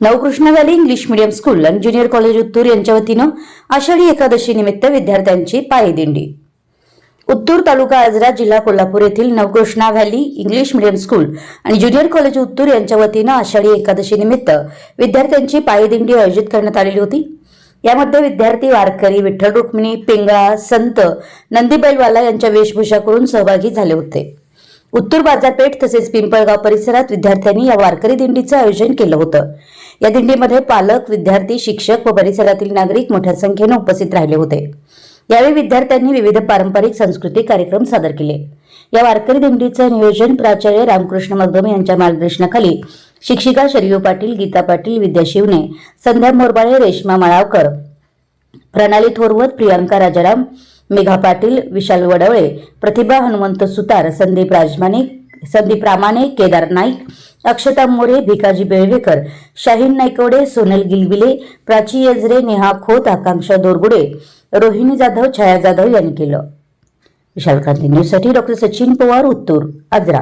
Navkrishna valley English medium school आणि junior college Uttur यांच्या वतीनं आषाढी एकादशी निमित्त विद्यार्थ्यांची पायदिंडी उत्तूर तालुका आजरा जिल्हा कोल्हापूर येथील Navkrishna valley English medium school आणि ज्युनियर कॉलेज उत्तूर यांच्या वतीनं आषाढी एकादशी निमित्त विद्यार्थ्यांची पायदिंडी आयोजित करण्यात आलेली होती. यामध्ये विद्यार्थी वारकरी विठ्ठल रुक्मिणी पिंगळा संत नंदीबैलवाला यांच्या वेशभूषा करून सहभागी झाले होते. उत्तूर बाजारपेठ तसेच पिंपळगाव परिसरात विद्यार्थ्यांनी या वारकरी दिंडीचं आयोजन केलं होतं. या दिंडीमध्ये पालक विद्यार्थी शिक्षक व परिसरातील नागरिक मोठ्या संख्येने उपस्थित राहिले होते. यावेळी विद्यार्थ्यांनी विविध पारंपरिक सांस्कृतिक कार्यक्रम सादर केले. या वारकरी दिंडीचं नियोजन प्राचार्य रामकृष्ण मगदम यांच्या मार्गदर्शनाखाली शिक्षिका शरीयू पाटील गीता पाटील विद्या शिवने संध्या मोरबाळे रेश्मा माळावकर प्रणाली थोरवत प्रियांका राजाराम मेघा पाटील विशाल वडवळे प्रतिभा हनुमंत सुतार संदीप राजमाने संदीप रामाने केदार नाईक अक्षता मोरे भिकाजी बेळवेकर शाहीन नायकवडे सोनल गिलबिले प्राची यजरे नेहा खोत आकांक्षा दोरगुडे रोहिणी जाधव छाया जाधव यांनी केलं. विशाल क्रांती न्यूजसाठी डॉक्टर सचिन पवार उत्तूर आजरा.